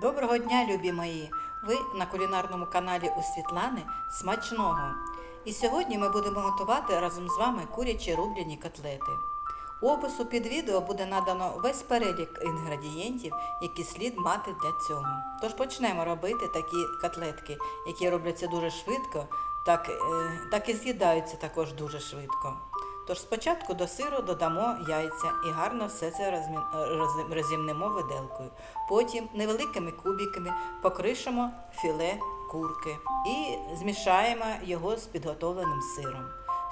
Доброго дня, любі мої! Ви на кулінарному каналі у Світлани Смачного. І сьогодні ми будемо готувати разом з вами курячі рубляні котлети. У опису під відео буде надано весь перелік інгредієнтів, які слід мати для цього. Тож почнемо робити такі котлетки, які робляться дуже швидко, так, е, так і з'їдаються також дуже швидко. Тож спочатку до сиру додамо яйця і гарно все це розімнемо виделкою. Потім невеликими кубиками покришимо філе курки і змішаємо його з підготовленим сиром.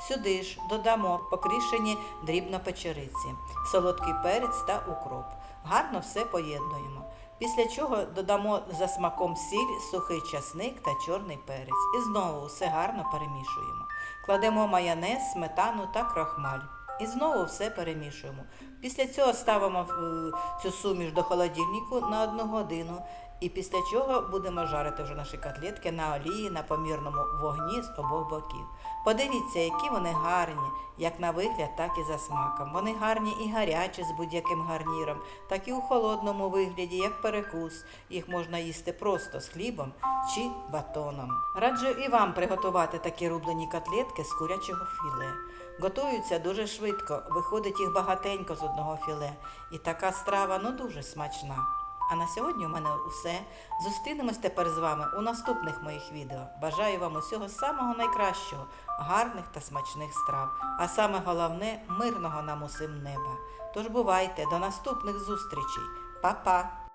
Сюди ж додамо покришені дрібно печериці, солодкий перець та укроп. Гарно все поєднуємо. Після чого додамо за смаком сіль, сухий часник та чорний перець. І знову все гарно перемішуємо. Кладемо майонез, сметану та крахмаль. І знову все перемішуємо. Після цього ставимо е, цю суміш до холодильнику на одну годину. І після чого будемо жарити вже наші котлетки на олії на помірному вогні з обох боків. Подивіться, які вони гарні, як на вигляд, так і за смаком. Вони гарні і гарячі з будь-яким гарніром, так і у холодному вигляді, як перекус. Їх можна їсти просто з хлібом чи батоном. Раджу і вам приготувати такі рублені котлетки з курячого філе. Готуються дуже швидко, виходить їх багатенько з одного філе. І така страва ну дуже смачна. А на сьогодні у мене усе. Зустрінемось тепер з вами у наступних моїх відео. Бажаю вам усього самого найкращого, гарних та смачних страв. А саме головне мирного нам усім неба. Тож бувайте, до наступних зустрічей. Па-па!